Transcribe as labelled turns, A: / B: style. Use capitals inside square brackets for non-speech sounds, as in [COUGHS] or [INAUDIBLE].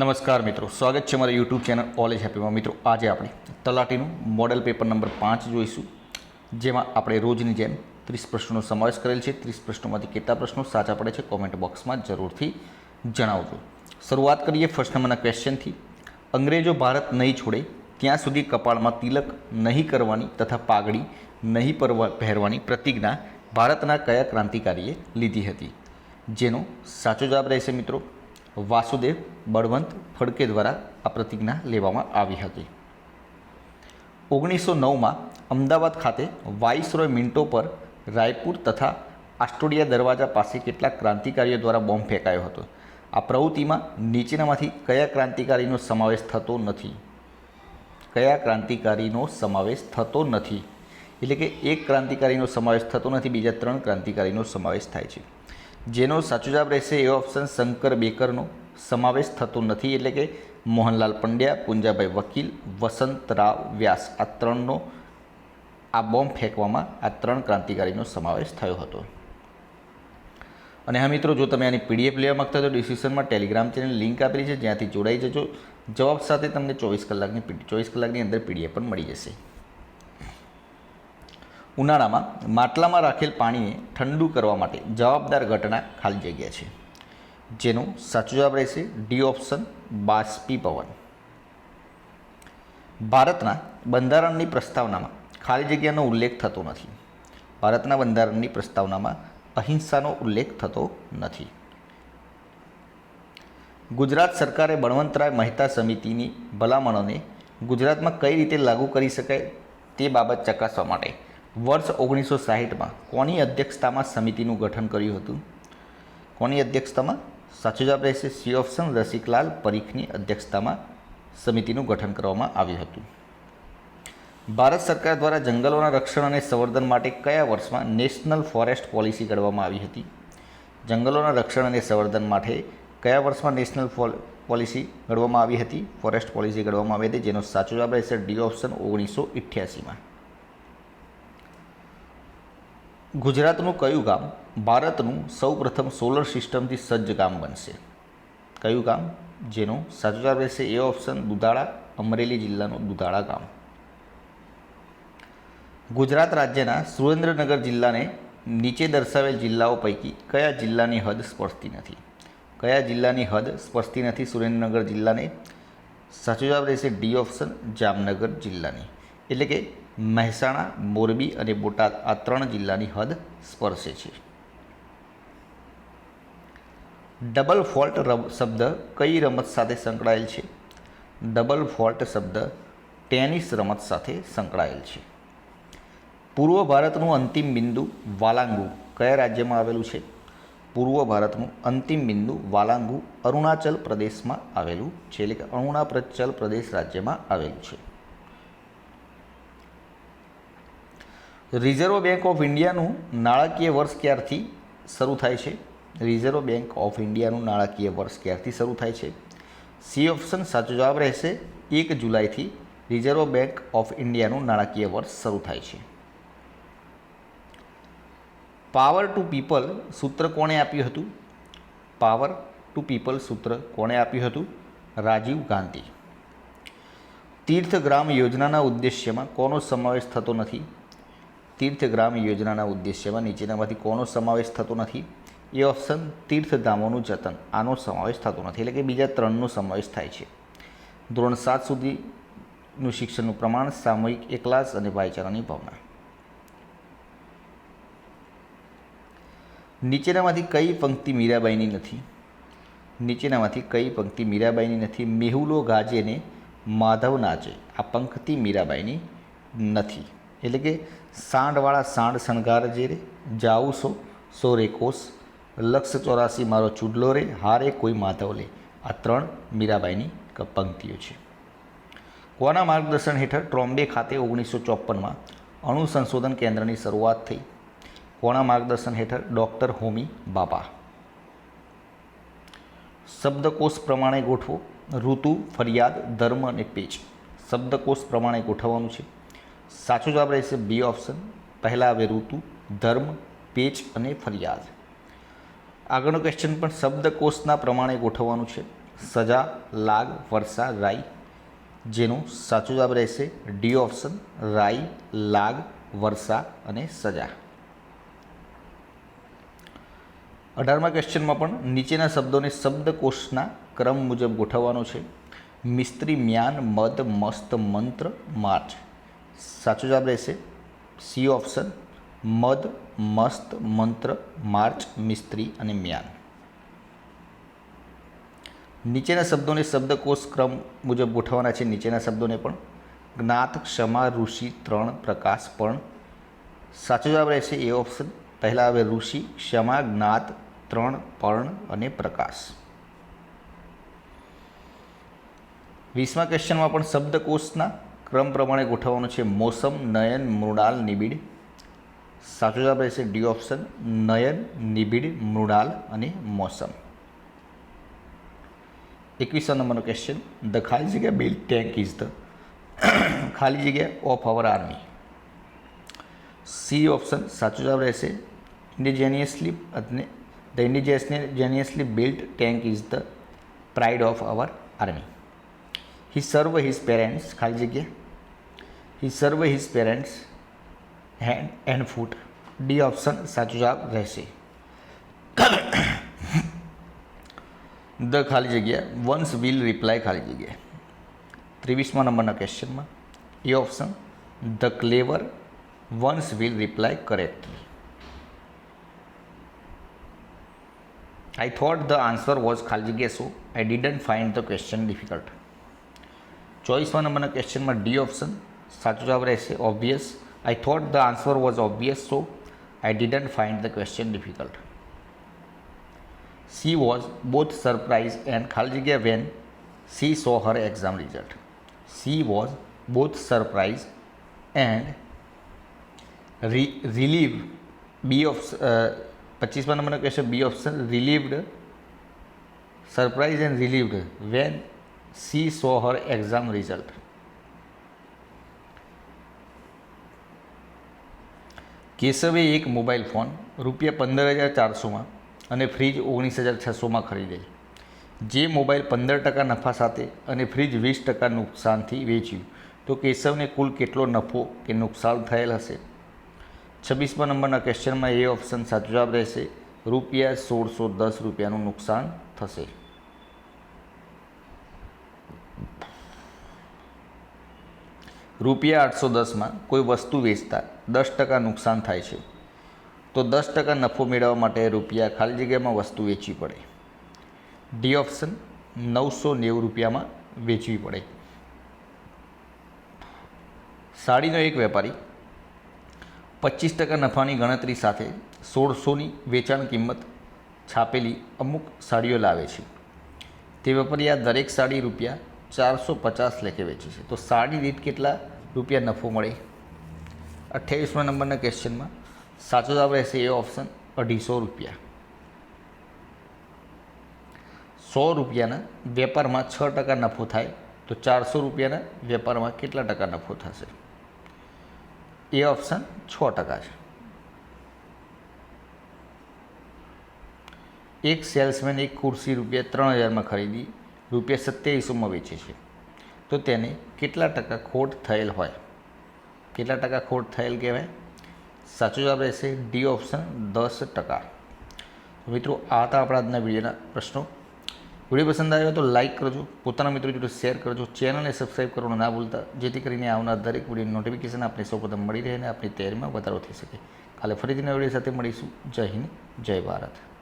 A: નમસ્કાર મિત્રો, સ્વાગત છે મારા યુટ્યુબ ચેનલ ઓલેજ હેપીમાં મિત્રો, આજે આપણે તલાટીનું મોડેલ પેપર નંબર પાંચ જોઈશું, જેમાં આપણે રોજની જેમ ત્રીસ પ્રશ્નોનો સમાવેશ કરેલ છે. ત્રીસ પ્રશ્નોમાંથી કેટલા પ્રશ્નો સાચા પડે છે કોમેન્ટ બોક્સમાં જરૂરથી જણાવજો. શરૂઆત કરીએ ફર્સ્ટ નંબરના ક્વેશ્ચનથી અંગ્રેજો ભારત નહીં છોડે, ત્યાં સુધી કપાળમાં તિલક નહીં કરવાની તથા પાઘડી નહીં પહેરવાની પ્રતિજ્ઞા ભારતના કયા ક્રાંતિકારીએ લીધી હતી? જેનો સાચો જવાબ રહેશે મિત્રો વાસુદેવ બળવંત ફડકે દ્વારા આ પ્રતિજ્ઞા લેવામાં આવી હતી. ઓગણીસો નવમાં અમદાવાદ ખાતે વાઇસરોય મિન્ટો પર રાયપુર તથા આસ્ટોડિયા દરવાજા પાસે કેટલાક ક્રાંતિકારીઓ દ્વારા બોમ્બ ફેંકાયો હતો. આ પ્રવૃત્તિમાં નીચેનામાંથી કયા ક્રાંતિકારીનો સમાવેશ થતો નથી? કયા ક્રાંતિકારીનો સમાવેશ થતો નથી? એટલે કે એક ક્રાંતિકારીનો સમાવેશ થતો નથી, બીજા ત્રણ ક્રાંતિકારીનો સમાવેશ થાય છે. જેનો સાચો જવાબ રહેશે એ ઓપ્શન શંકર બેકરનો. સમાવેશ થતો નથી એટલે કે મોહનલાલ પંડ્યા, પુંજાભાઈ વકીલ વસંતરાવ વ્યાસ. આ ત્રણનો, આ બોમ્બ ફેંકવામાં આ ત્રણ ક્રાંતિકારીનો સમાવેશ થયો હતો. અને હા મિત્રો, જો તમે આની પીડીએફ લેવા માગતા તો ડિસ્ક્રિપ્શનમાં ટેલિગ્રામ ચેનલ લિંક આપેલી છે, જ્યાંથી જોડાઈ જજો. જવાબ સાથે તમને ચોવીસ કલાકની ચોવીસ કલાકની અંદર પીડીએફ પણ મળી જશે. ઉનાળામાં માટલામાં રાખેલ પાણીને ઠંડુ કરવા માટે જવાબદાર ઘટના ખાલી જગ્યા છે, જેનો સાચો જવાબ રહેશે ડી ઓપ્શન બાષ્પીભવન ભારતના બંધારણની પ્રસ્તાવનામાં ખાલી જગ્યાનો ઉલ્લેખ થતો નથી. ભારતના બંધારણની પ્રસ્તાવનામાં અહિંસાનો ઉલ્લેખ થતો નથી. ગુજરાત સરકારે બળવંતરાય મહેતા સમિતિની ભલામણોને ગુજરાતમાં કઈ રીતે લાગુ કરી શકાય તે બાબત ચકાસવા માટે વર્ષ ઓગણીસો સાહીઠમાં કોની અધ્યક્ષતામાં સમિતિનું ગઠન કર્યું હતું? કોની અધ્યક્ષતામાં? સાચો જવાબ રહેશે સી ઓપ્શન રસિકલાલ પરીખની અધ્યક્ષતામાં સમિતિનું ગઠન કરવામાં આવ્યું હતું. ભારત સરકાર દ્વારા જંગલોના રક્ષણ અને સંવર્ધન માટે કયા વર્ષમાં નેશનલ ફોરેસ્ટ પોલિસી ઘડવામાં આવી હતી? જંગલોના રક્ષણ અને સંવર્ધન માટે કયા વર્ષમાં નેશનલ પોલિસી ઘડવામાં આવી હતી? ફોરેસ્ટ પોલિસી ઘડવામાં આવી હતી જેનો સાચો જવાબ રહેશે ડી ઓપ્શન ઓગણીસો ઇઠ્યાસીમાં ગુજરાતનું કયું ગામ ભારતનું સૌપ્રથમ સોલર સિસ્ટમથી સજ્જ ગામ બનશે? કયું ગામ? જેનો સાચો જવાબ રહેશે એ ઓપ્શન દુધાળા, અમરેલી જિલ્લાનું દુધાળા ગામ. ગુજરાત રાજ્યના સુરેન્દ્રનગર જિલ્લાને નીચે દર્શાવેલ જિલ્લાઓ પૈકી કયા જિલ્લાની હદ સ્પર્શતી નથી? કયા જિલ્લાની હદ સ્પર્શતી નથી સુરેન્દ્રનગર જિલ્લાને? સાચો જવાબ રહેશે ડી ઓપ્શન જામનગર જિલ્લાની. એટલે કે મહેસાણા, મોરબી અને બોટાદ આ ત્રણ જિલ્લાની હદ સ્પર્શે છે. ડબલ ફોલ્ટ શબ્દ કઈ રમત સાથે સંકળાયેલ છે? ડબલ ફોલ્ટ શબ્દ ટેનિસ રમત સાથે સંકળાયેલ છે. પૂર્વ ભારતનું અંતિમ બિંદુ વાલાંગુ કયા રાજ્યમાં આવેલું છે? પૂર્વ ભારતનું અંતિમ બિંદુ વાલાંગુ અરુણાચલ પ્રદેશમાં આવેલું છે. એટલે કે અરુણાચલ પ્રદેશ રાજ્યમાં આવેલું છે. રિઝર્વ બેંક ઓફ ઇન્ડિયાનું નાણાકીય વર્ષ ક્યારથી શરૂ થાય છે? રિઝર્વ બેંક ઓફ ઇન્ડિયાનું નાણાકીય વર્ષ ક્યારથી શરૂ થાય છે? સી ઓપ્શન સાચો જવાબ રહેશે. એક જુલાઈથી રિઝર્વ બેંક ઓફ ઇન્ડિયાનું નાણાકીય વર્ષ શરૂ થાય છે. પાવર ટુ પીપલ સૂત્ર કોણે આપ્યું હતું? પાવર ટુ પીપલ સૂત્ર કોણે આપ્યું હતું? રાજીવ ગાંધી. તીર્થગ્રામ યોજનાના ઉદ્દેશ્યમાં કોનો સમાવેશ થતો નથી? તીર્થગ્રામ યોજનાના ઉદ્દેશ્યમાં નીચેનામાંથી કોનો સમાવેશ થતો નથી? એ ઓપ્શન તીર્થધામોનું જતન. આનો સમાવેશ થતો નથી. એટલે કે બીજા ત્રણનો સમાવેશ થાય છે. ધોરણ સાત સુધીનું શિક્ષણનું પ્રમાણ, સામૂહિક એકલાસ અને ભાઈચારાની ભાવના. નીચેનામાંથી કઈ પંક્તિ મીરાબાઈની નથી? નીચેનામાંથી કઈ પંક્તિ મીરાબાઈની નથી? મેહુલો ગાજે ને માધવ નાચે આ પંક્તિ મીરાબાઈની નથી. એટલે કે સાંડવાળા સાંડ શણગાર જે રે જાઉં સો સો રે કોસ, લક્ષ ચોરાસી મારો ચૂડલો રે, હારે કોઈ માધવ લે. આ ત્રણ મીરાબાઈની પંક્તિઓ છે. કોના માર્ગદર્શન હેઠળ ટ્રોમ્બે ખાતે ઓગણીસો ચોપનમાં અણુ સંશોધન કેન્દ્રની શરૂઆત થઈ. કોના માર્ગદર્શન હેઠળ ડૉક્ટર હોમી બાબા. શબ્દકોશ પ્રમાણે ગોઠવો. ઋતુ, ફરિયાદ, ધર્મ અને પેચ. શબ્દકોશ પ્રમાણે ગોઠવવાનું છે. સાચો જવાબ રહેશે બી ઓપ્શન પહેલાં આવે ઋતુ, ધર્મ, પેચ અને ફરિયાદ. આગળનો ક્વેશ્ચન પણ શબ્દકોશના પ્રમાણે ગોઠવવાનું છે. સજા, લાગ વર્ષા રાઈ. જેનો સાચો જવાબ રહેશે ડી ઓપ્શન રાઈ, લાગ વર્ષા અને સજા. અઢારમા ક્વેશ્ચનમાં પણ નીચેના શબ્દોને શબ્દકોશના ક્રમ મુજબ ગોઠવવાનો છે. મિસ્ત્રી, મ્યાન, મદ, મસ્ત, મંત્ર માર્ચ સાચો જવાબ રહેશે સી ઓપ્શન, મદ, મસ્ત, મંત્ર, માર્ચ, મિસ્ત્રી અને મ્યાન. નીચેના શબ્દોને શબ્દકોશ ક્રમ મુજબ ગોઠવવાના છે. નીચેના શબ્દોને પણ જ્ઞાત, ક્ષમા, ઋષિ, ત્રણ, પ્રકાશ, પણ. સાચો જવાબ રહેશે એ ઓપ્શન. પહેલાં આવે ઋષિ, ક્ષમા, જ્ઞાત, ત્રણ, પર્ણ અને પ્રકાશ. વીસમા ક્વેશ્ચનમાં પણ શબ્દકોશના ક્રમ પ્રમાણે ગોઠવવાનું છે મોસમ, નયન, મૃણાલ, નિબિડ. સાચો જવાબ રહેશે ડી ઓપ્શન, નયન, નિબિડ, મૃણાલ અને મોસમ. એકવીસો નંબરનો ક્વેશ્ચન ધ ખાલી જગ્યા બિલ્ડ ટેન્ક ઇઝ ધ ખાલી જગ્યા of our army C option સાચો જવાબ રહેશે ઇન્ડિજેનિયસલી અને the indigenously build tank is the pride of our army he serve his parents ખાલી જગ્યા. He serve his parents hand and foot D option સાચો જવાબ રહેશે. [COUGHS] ધ ખાલી જગ્યા. વન્સ વિલ રિપ્લાય ખાલી જગ્યા. ત્રેવીસમા નંબરના ક્વેશ્ચનમાં. A option the clever ones will reply correctly the answer was ખાલી જગ્યા so I didn't find the ચોવીસમા નંબરના ક્વેશ્ચનમાં ડી ઓપ્શન સાચો જવાબ રહેશે obvious I thought the answer was obvious so I didn't find the question difficult she was both surprised and ખાલી જગ્યા when she saw her exam result. She was both surprised and relieve relieved. B of પચીસમાં નંબરનો question B option relieved surprise and relieved when she saw her exam result કેશવે એક mobile phone રૂપિયા પંદર હજાર ચારસોમાં અને fridge ઓગણીસ હજાર છસોમાં ખરીદેલ. જે મોબાઈલ પંદર ટકા નફા સાથે અને ફ્રીજ વીસ ટકા નુકસાનથી વેચ્યું. તો કેશવને કુલ કેટલો નફો કે નુકસાન થયેલ હશે? છવ્વીસમાં નંબરના ક્વેશ્ચનમાં એ ઓપ્શન સાચો જવાબ રહેશે. રૂપિયા સોળસો દસ રૂપિયાનું નુકસાન થશે. રૂપિયા આઠસો દસમાં કોઈ વસ્તુ વેચતા દસ ટકા નુકસાન થાય છે. તો દસ ટકા નફો મેળવવા માટે રૂપિયા ખાલી જગ્યામાં વસ્તુ વેચવી પડે. ડી ઓપ્શન, નવસો નેવું રૂપિયામાં વેચવી પડે. સાડીનો એક વેપારી પચીસ ટકા નફાની ગણતરી સાથે સોળસોની વેચાણ કિંમત છાપેલી અમુક સાડીઓ લાવે છે. તે વેપારી આ દરેક સાડી રૂપિયા ચારસો પચાસ લેખે વેચે છે. તો સાડી દીઠ કેટલા રૂપિયા નફો મળે? અઠ્યાવીસમાં નંબરના ક્વેશ્ચનમાં સાચો જવાબ રહેશે એ ઓપ્શન અઢીસો રૂપિયા. સો રૂપિયાના વેપારમાં છ ટકા નફો થાય તો ચારસો રૂપિયાના વેપારમાં કેટલા ટકા નફો થશે? એ ઓપ્શન છ ટકા છે. એક સેલ્સમેન એક ખુરશી રૂપિયા ત્રણ હજારમાં ખરીદી રૂપિયા સત્યાવીસોમાં વેચે છે. તો તેને કેટલા ટકા ખોટ થયેલ હોય? કેટલા ટકા ખોટ થયેલ કહેવાય? સાચો જવાબ રહેશે ડી ઓપ્શન દસ ટકા. મિત્રો, આ હતા આપણા આજના વિડીયોના પ્રશ્નો. વીડિયો પસંદ આવ્યો તો લાઇક કરજો, પોતાના મિત્રો જોડે શેર કરજો, ચેનલને સબસ્ક્રાઈબ કરવાનું ના ભૂલતા, જેથી કરીને આવનાર દરેક વીડિયો નોટિફિકેશન આપણે સૌપ્રથમ મળી રહે અને આપણી તૈયારીમાં વધારો થઈ શકે. કાલે ફરીથી નવા વીડિયો સાથે મળીશું. જય હિન્દ, જય ભારત.